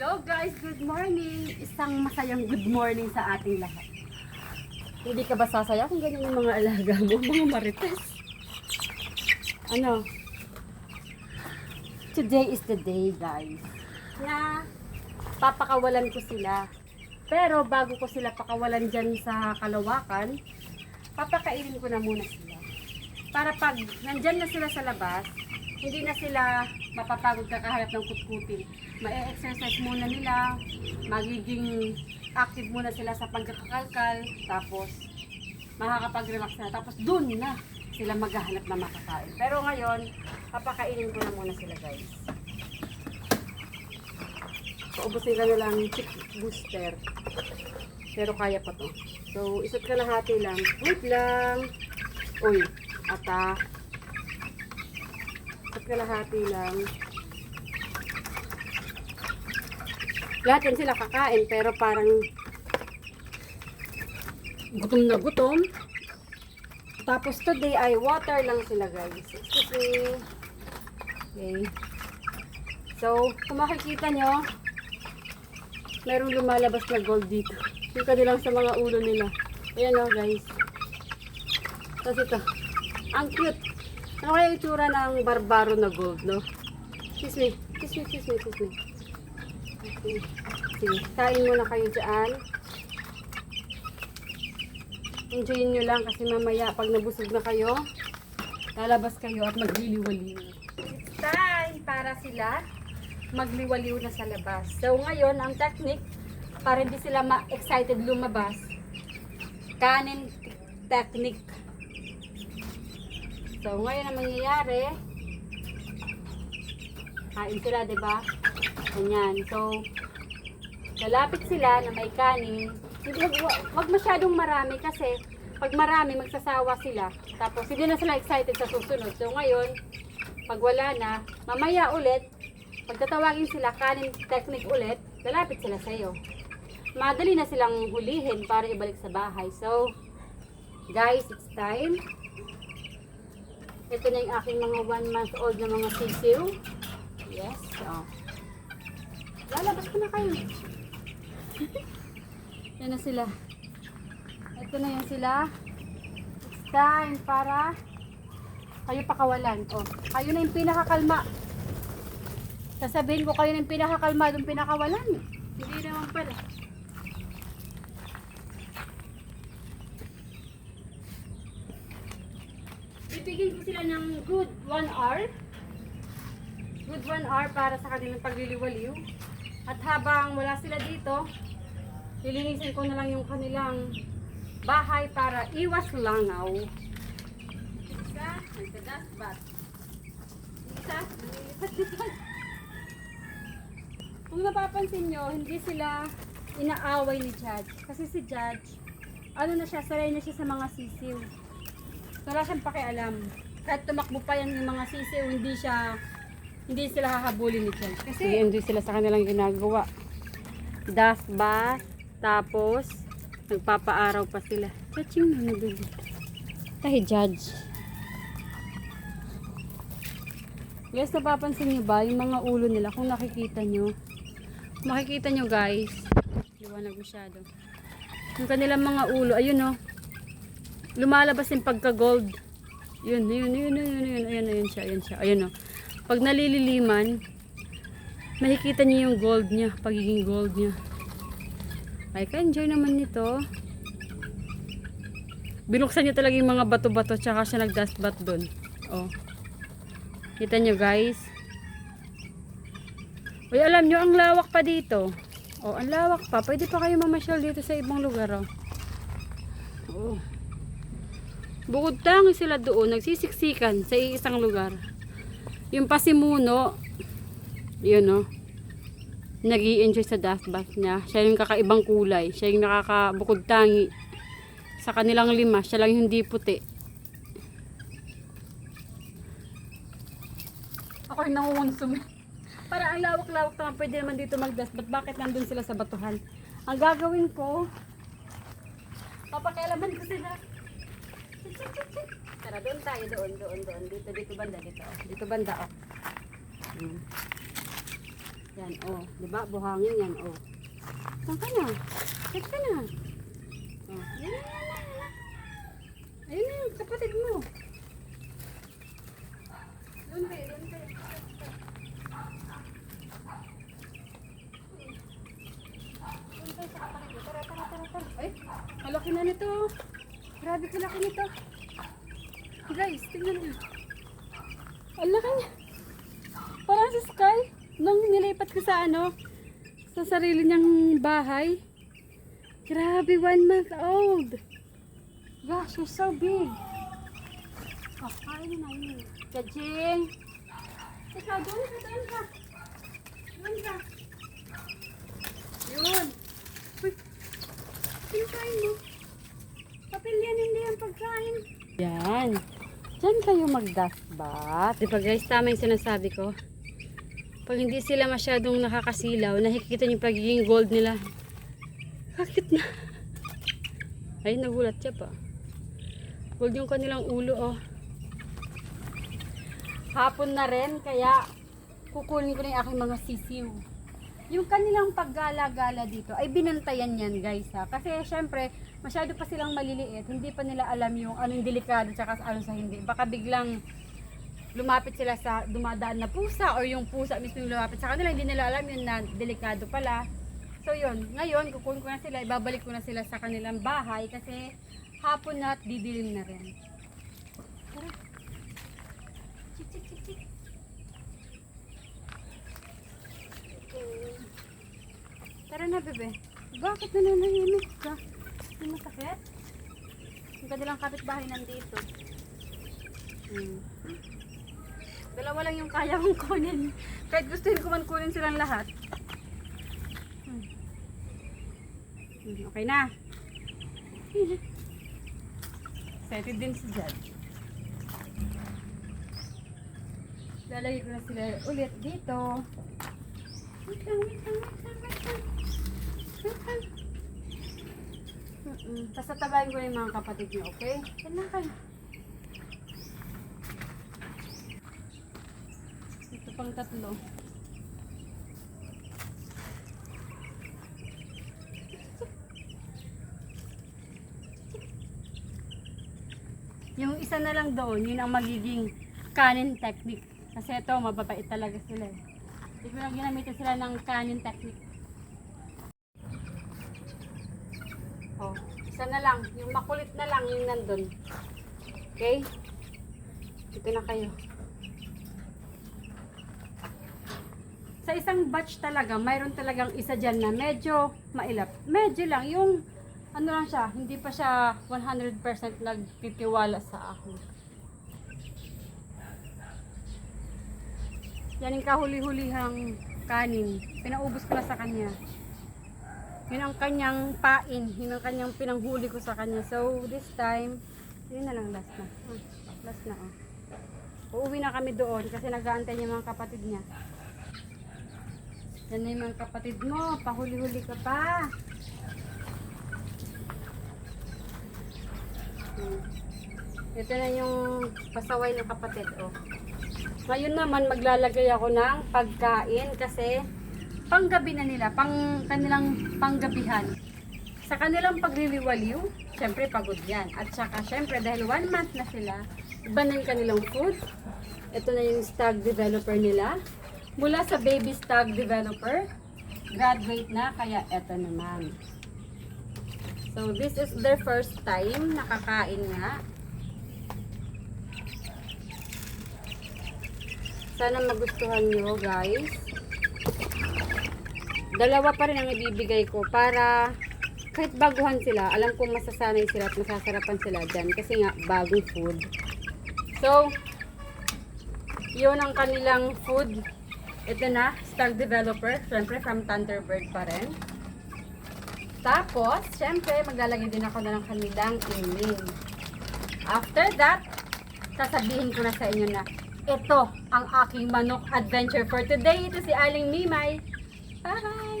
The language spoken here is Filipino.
Hello guys, good morning. Isang masayang good morning sa ating lahat. Hindi ka ba sasaya kung ganyan yung mga alaga mo, mga marites? Ano? Today is the day guys na papakawalan ko sila. Pero bago ko sila pakawalan dyan sa kalawakan, papakainin ko na muna sila. Para pag nandyan na sila sa labas, hindi na sila mapapagod kakahanap ng kutkutin. Ma-exercise muna nila, magiging active muna sila sa pagkakakalkal, tapos makakapag-relax na. Tapos dun na sila maghahanap na makakain. Pero ngayon, papakainin ko na muna sila guys. Paubusin ka na lang chick booster. Pero kaya pa to. So, isa't kalahati lang. Wait lang. Uy, ata. Kalahati lang. Lahat yan sila kakain, pero parang gutom na gutom. Tapos today ay water lang sila guys. Excuse me. Okay. So, kung makikita nyo, merong lumalabas na gold dito. Yung kanilang sa mga ulo nila. Ayan o guys. Tapos ito. Ang cute. Ano kaya itsura ng barbaro na gold, no? Excuse me. Excuse me, excuse me, excuse me. Okay. Sige, kain muna kayo dyan. Enjoyin nyo lang kasi mamaya pag nabusog na kayo, lalabas kayo at magliliwaliw. It's time para sila magliwaliw na sa labas. So ngayon, ang technique, para hindi sila ma-excited lumabas, kanin technique. So ngayon ang mangyayari, kain sila, ba? Ganyan. So, lalapit sila na may kanin. Hindi, wag, masyadong marami kasi pag marami, magsasawa sila. Tapos, hindi na sila excited sa susunod. So, ngayon, pag wala na, mamaya ulit, pag tatawagin sila, kanin technique ulit, lalapit sila sa iyo. Madali na silang hulihin para ibalik sa bahay. So, guys, it's time. Ito na yung aking mga one month old na mga sisiw. Yes, so. Lalabas ko na kayo. Yan na sila. Ito na yan sila. It's time para kayo pakawalan. Oh, kayo na yung pinakakalma. Sasabihin ko kayo na yung pinakakalma doon pinakawalan. Hindi naman pala. Bibigyan ko sila ng good one hour. Good one hour para sa kanilang pagliliwaliw. At habang wala sila dito, lilinisin ko na lang yung kanilang bahay para iwas langaw. Isa, nagda-dustbat. Isa, nalilipat-lipat. Kung napapansin nyo, hindi sila inaaway ni Judge. Kasi si Judge, ano na siya, sanay na siya sa mga sisiw. Wala siyang pakialam. Kahit tumakbo pa yan yung mga sisiw, hindi siya, hindi sila hahabulin ni Judge. Kasi enjoy sila sa kanilang ginagawa. Dust bath, tapos nagpapaaraw pa sila. Touching na nabili. Tahi Judge. Guys, napapansin niyo ba yung mga ulo nila kung nakikita nyo? Makikita nyo guys. Liwanag masyado. Yung kanilang mga ulo, ayun oh. Lumalabas yung pagka-gold. Yun, yun, yun, yun, yun, yun, ayun, ayun siya, ayun siya, ayun oh. Pag nalililiman, makikita niyo yung gold niya, pagiging gold niya. Ay, ka-enjoy naman nito. Binuksan niya talaga yung mga bato-bato, tsaka siya nag-dust bath doon. Oh. Kita nyo guys. Uy, alam nyo, ang lawak pa dito. Oh, ang lawak pa. Pwede pa kayo mamasyal dito sa ibang lugar, oh. Oh. Bukod tangi sila doon, nagsisiksikan sa isang lugar. Yung pasimuno, yun, oh. nag enjoy sa dust bath niya. Siya yung kakaibang kulay. Siya yung nakakabukod tangi. Sa kanilang lima, siya lang hindi puti. Ako yung nangungunsum. Para ang lawak-lawak naman pwede naman dito mag-dust. But bakit nandun sila sa batuhan? Ang gagawin ko, papakialaman ko sila. Tara, doon tayo, doon, doon, doon. Dito, dito banda, dito. Dito banda, oh. Hmm. Yan, oh. Di ba? Buhangin yan, oh. Saan ka na? Saan ka na? Oh. Yan, yan, yan, yan. Ayun na yung kapatid mo. Doon kayo, doon kayo. Doon kayo sa kapatid. Ay, malaki na nito. Grabe kalaki nito. Guys, tingnan niyo. Ang laki niya. Parang si Sky. Nung nilipat ko sa ano, sa sarili niyang bahay. Grabe, one month old. Gosh, she's so big. Oh, kain na yun. Kajing. Ikaw, doon ka, doon ka. Doon ka. Yun. Uy, pinakain mo. Papel yan, hindi yung pagkain. Yan. Diyan kayo mag-dust bath. Di ba guys, tama yung sinasabi ko. Pag hindi sila masyadong nakakasilaw, nakikita niyo yung pagiging gold nila. Bakit na? Ay, nagulat siya pa. Gold yung kanilang ulo, oh. Hapon na rin, kaya kukunin ko na yung aking mga sisiw. Yung kanilang paggala-gala dito ay binantayan yan guys ha. Kasi syempre, masyado pa silang maliliit. Hindi pa nila alam yung anong delikado tsaka ano sa hindi. Baka biglang lumapit sila sa dumadaan na pusa or yung pusa mismo yung lumapit sa kanila. Hindi nila alam yun na delikado pala. So yun, ngayon kukunin ko na sila, ibabalik ko na sila sa kanilang bahay kasi hapon na at didilim na rin. Tara. Tara na, bebe. Bakit nananahimik ka? Hindi masakit? Yung kanilang kapitbahay nandito. Hmm. Dalawa lang yung kaya kong kunin. Kahit gustuhin ko man kunin silang lahat. Hmm. Hmm, Okay na. Excited din si Jad. Lalagay ko na sila ulit dito. Wait lang, wait lang, wait lang, wait lang. Wait lang. Mm-mm. Tapos tatabayin ko yung mga kapatid niyo, okay? Yan lang kayo. Ito pang tatlo. Yung isa na lang doon, yun ang magiging canin technique. Kasi ito, mababait talaga sila. eh. Hindi ko lang ginamitan sila ng canin technique. Oh, isa na lang. Yung makulit na lang yung nandun. Okay? Ito na kayo. Sa isang batch talaga, mayroon talagang isa dyan na medyo mailap. Medyo lang. Yung ano lang siya, hindi pa siya 100% nagtitiwala sa akin. Yan yung kahuli-hulihang kanin. Pinaubos ko na sa kanya. Yun ang kanyang pain. Yun ang kanyang pinanghuli ko sa kanya. So, this time, yun na lang last na. Ah, last na, oh. Uuwi na kami doon kasi nag-aantay niya mga kapatid niya. Yan na yung mga kapatid mo. Pahuli-huli ka pa. Hmm. Ito na yung pasaway ng kapatid, oh. Ngayon naman maglalagay ako ng pagkain kasi panggabi na nila, pang kanilang panggabihan. Sa kanilang pagliliwaliw, syempre pagod yan. At saka syempre dahil one month na sila, iba na yung kanilang food. Ito na yung stag developer nila. Mula sa baby stag developer, graduate na, kaya eto naman. So this is their first time nakakain nga. Sana magustuhan nyo guys. Dalawa pa rin ang ibibigay ko para kahit baguhan sila, alam kong masasanay sila at masasarapan sila dyan kasi nga bagong food. So, yun ang kanilang food. Ito na, Stag Developer, syempre from Thunderbird pa rin. Tapos, syempre, maglalagay din ako na ng kanilang imin. After that, sasabihin ko na sa inyo na ito ang aking manok adventure for today. Ito si Aling Mimay. Bye!